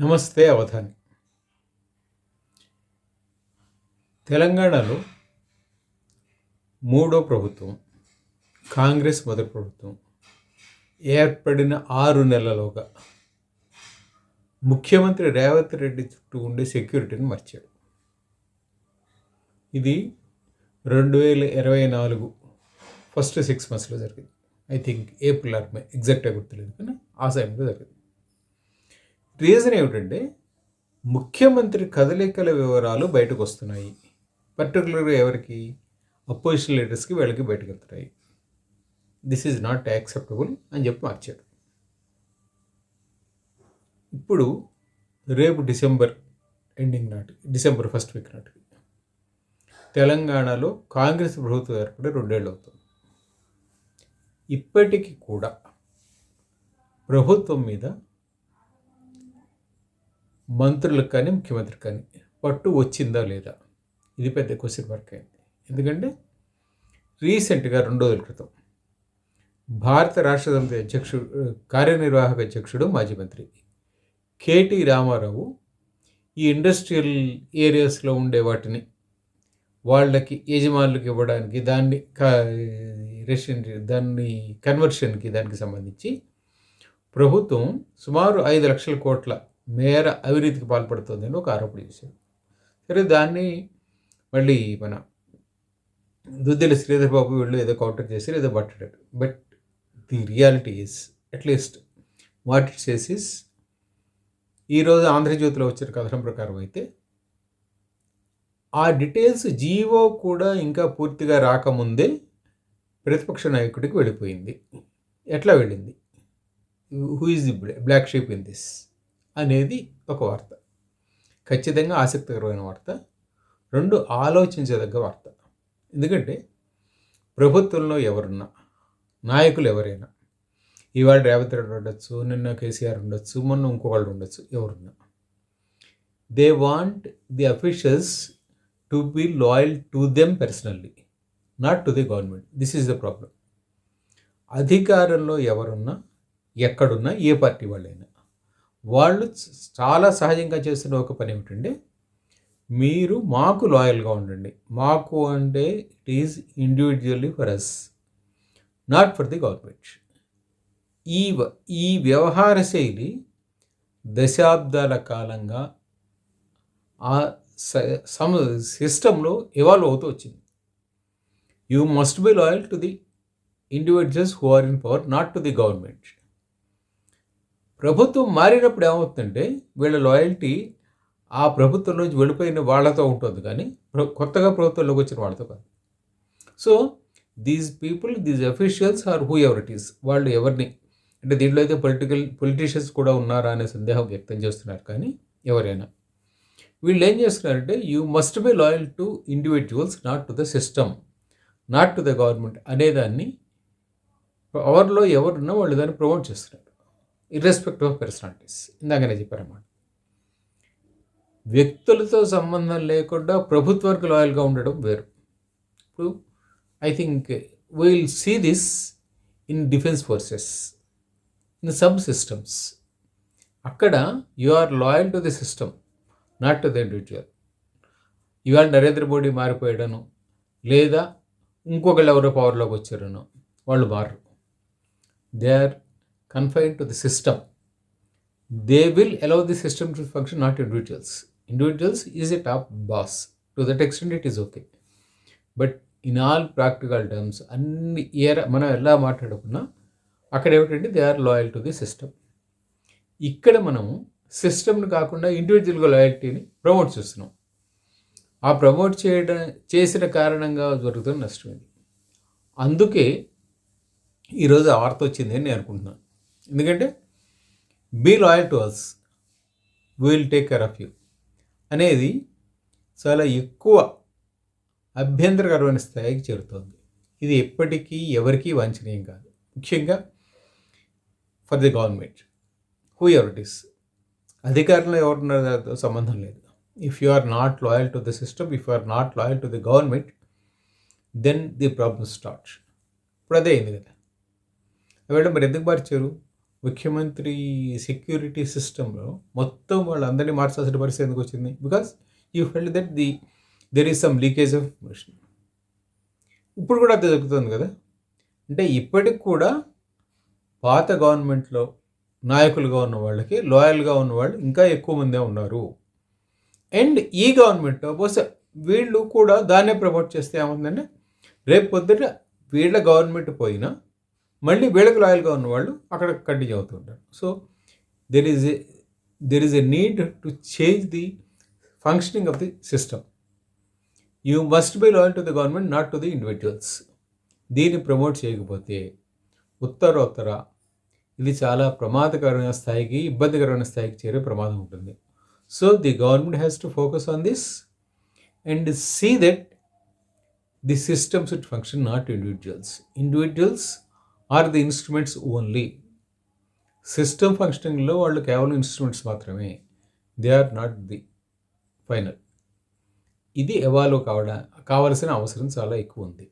నమస్తే అవధాని. తెలంగాణలో మూడో ప్రభుత్వం కాంగ్రెస్ మొదటి ప్రభుత్వం ఏర్పడిన ఆరు నెలలోగా ముఖ్యమంత్రి రేవంత్ రెడ్డి చుట్టూ ఉండే సెక్యూరిటీని మార్చాడు. ఇది రెండు వేల ఇరవై నాలుగు ఫస్ట్ సిక్స్ మంత్స్లో జరిగింది. I think April or May ఎగ్జాక్ట్గా గుర్తులేదు కానీ ఆ సమయంలో జరిగింది. రీజన్ ఏమిటంటే ముఖ్యమంత్రి కదలికల వివరాలు బయటకు వస్తున్నాయి. పర్టికులర్గా ఎవరికి? అపోజిషన్ లీడర్స్కి వీళ్ళకి బయటకు వెళ్తున్నాయి. దిస్ ఈజ్ నాట్ యాక్సెప్టబుల్ అని చెప్పి మార్చారు. ఇప్పుడు రేపు డిసెంబర్ ఎండింగ్ నాటికి డిసెంబర్ ఫస్ట్ వీక్ నాటికి తెలంగాణలో కాంగ్రెస్ ప్రభుత్వం ఏర్పడి రెండేళ్ళు అవుతుంది. ఇప్పటికీ కూడా ప్రభుత్వం మీద మంత్రులకు కానీ ముఖ్యమంత్రికి కానీ పట్టు వచ్చిందా లేదా? ఇది పెద్ద క్వశ్చన్ మార్క్ అయింది. ఎందుకంటే రీసెంట్గా రెండు రోజుల క్రితం భారత రాష్ట్ర సమితి అధ్యక్షుడు కార్యనిర్వాహక అధ్యక్షుడు మాజీ మంత్రి కేటీ రామారావు ఈ ఇండస్ట్రియల్ ఏరియాస్లో ఉండే వాటిని వాళ్ళకి యజమానులకు ఇవ్వడానికి దాన్ని రెసిడెంట్ దాన్ని కన్వర్షన్కి దానికి సంబంధించి ప్రభుత్వం సుమారు ఐదు లక్షల కోట్ల మేర అవినీతికి పాల్పడుతుందని ఒక ఆరోపణ చేశారు సరే దాన్ని మళ్ళీ మన దుద్దెల శ్రీధర్ బాబు వీళ్ళు ఏదో కౌంటర్ చేశారు ఏదో పట్టాడు but the reality is at least what it says is ఈరోజు ఆంధ్రజ్యోతిలో వచ్చిన కథనం ప్రకారం అయితే ఆ డీటెయిల్స్ జీవో కూడా ఇంకా పూర్తిగా రాకముందే ప్రతిపక్ష నాయకుడికి వెళ్ళిపోయింది. ఎట్లా వెళ్ళింది? Who is the black sheep in this అనేది ఒక వార్త. ఖచ్చితంగా ఆసక్తికరమైన వార్త. రెండు ఆలోచించదగ్గ వార్త. ఎందుకంటే ప్రభుత్వంలో ఎవరున్నా నాయకులు ఎవరైనా ఇవాళ రేవంత్ రెడ్డి ఉండొచ్చు నిన్న కేసీఆర్ ఉండొచ్చు మొన్న ఇంకొకళ్ళు ఉండొచ్చు ఎవరున్నా they want the officials to be loyal to them personally not to the government this is the problem అధికారంలో ఎవరున్నా ఎక్కడున్నా ఏ పార్టీ వాళ్ళైనా వాళ్ళు చాలా సహజంగా చేస్తున్న ఒక పని ఏమిటంటే మీరు మాకు లాయల్గా ఉండండి. మాకు అంటే it is individually for us not for the government ఈ ఈ వ్యవహార శైలి దశాబ్దాల కాలంగా ఆ సమ సిస్టంలో ఇవాల్వ్ అవుతూ వచ్చింది. You must be loyal to the individuals who are in power not to the government ప్రభుత్వం మారినప్పుడు ఏమవుతుందంటే వీళ్ళ లాయల్టీ ఆ ప్రభుత్వం నుంచి వెళ్ళిపోయిన వాళ్ళతో ఉంటుంది కానీ కొత్తగా ప్రభుత్వంలోకి వచ్చిన వాళ్ళతో కాదు. So these people these officials are whoever it is వాళ్ళు ఎవరిని? అంటే దీంట్లో అయితే పొలిటికల్ పొలిటీషియన్స్ కూడా ఉన్నారా అనే సందేహం వ్యక్తం చేస్తున్నారు కానీ ఎవరైనా. వీళ్ళు ఏం చేస్తున్నారంటే you must be loyal to individuals not to the system not to the government అనేదాన్ని పవర్లో ఎవరున్నా వాళ్ళు దాన్ని ప్రమోట్ చేస్తున్నారు. ఇర్రెస్పెక్టివ్ ఆఫ్ పర్సనాలిటీస్ ఇందాకనే చెప్పారన్నమాట వ్యక్తులతో సంబంధం లేకుండా ప్రభుత్వానికి లాయల్గా ఉండడం వేరు. ఇప్పుడు I think will see this in defence forces in sub systems అక్కడ you are loyal to the system not to the individual ఇవాళ నరేంద్ర మోడీ మారిపోయాడను లేదా ఇంకొకళ్ళు ఎవరో పవర్లోకి వచ్చారనో వాళ్ళు మారరు. They are confined to the system, they will allow the system to function, not individuals. Individuals is a top boss. To that extent, it is okay. But in all practical terms అన్ని year మనం ఎలా మాట్లాడుకున్నా అక్కడ ఏమిటంటే they are loyal to the system ఇక్కడ మనం సిస్టమ్ని కాకుండా ఇండివిజువల్గా లాయల్టీని ప్రమోట్ చేస్తున్నాం ఆ ప్రమోట్ చేయడం చేసిన కారణంగా జరుగుతున్న నష్టం ఇది అందుకే ఈరోజు ఆ వార్త వచ్చింది అని నేను అనుకుంటున్నాను ఎందుకంటే be loyal to us will take care of you అనేది చాలా ఎక్కువ అభ్యంతరకరమైన స్థాయికి చేరుతోంది. ఇది ఎప్పటికీ ఎవరికీ వాంఛనీయం కాదు. ముఖ్యంగా for the government whoever it is అధికారంలో ఎవరున్నారో సంబంధం లేదు. If you are not loyal to the system if you are not loyal to the government then the problem start ఇప్పుడు అదే అయింది కదా. వీళ్ళు మరి ఎందుకు మార్చారు? ముఖ్యమంత్రి సెక్యూరిటీ సిస్టంలో మొత్తం వాళ్ళందరినీ మార్చాల్సిన పరిస్థితి ఎందుకు వచ్చింది? Because you felt that the there is some leakage of information ఇప్పుడు కూడా అది జరుగుతుంది కదా? అంటే ఇప్పటికి కూడా పాత గవర్నమెంట్లో నాయకులుగా ఉన్న వాళ్ళకి లాయల్గా ఉన్న వాళ్ళు ఇంకా ఎక్కువ మందే ఉన్నారు. అండ్ ఈ గవర్నమెంట్ బహుశా వీళ్ళు కూడా దాన్నే ప్రమోట్ చేస్తే ఏమవుతుందంటే రేపు పొద్దుట వీళ్ళ గవర్నమెంట్ పోయినా మళ్ళీ వీళ్ళకి లాయల్గా ఉన్న వాళ్ళు అక్కడ కంటిన్యూ అవుతుంటారు so there is a there is a need to change the functioning of the system you must be loyal to the government not to the individuals దీన్ని ప్రమోట్ చేయకపోతే ఉత్తరోత్తర ఇది చాలా ప్రమాదకరమైన స్థాయికి ఇబ్బందికరమైన స్థాయికి చేరే ప్రమాదం ఉంటుంది. So the government has to focus on this and see that the systems it function not individuals individuals are the instruments only. System ఫంక్షనింగ్లో వాళ్ళు కేవలం ఇన్స్ట్రుమెంట్స్ మాత్రమే. They are not the final. ఇది ఎవాల్వ్ కావడా కావాల్సిన అవసరం చాలా ఎక్కువ ఉంది.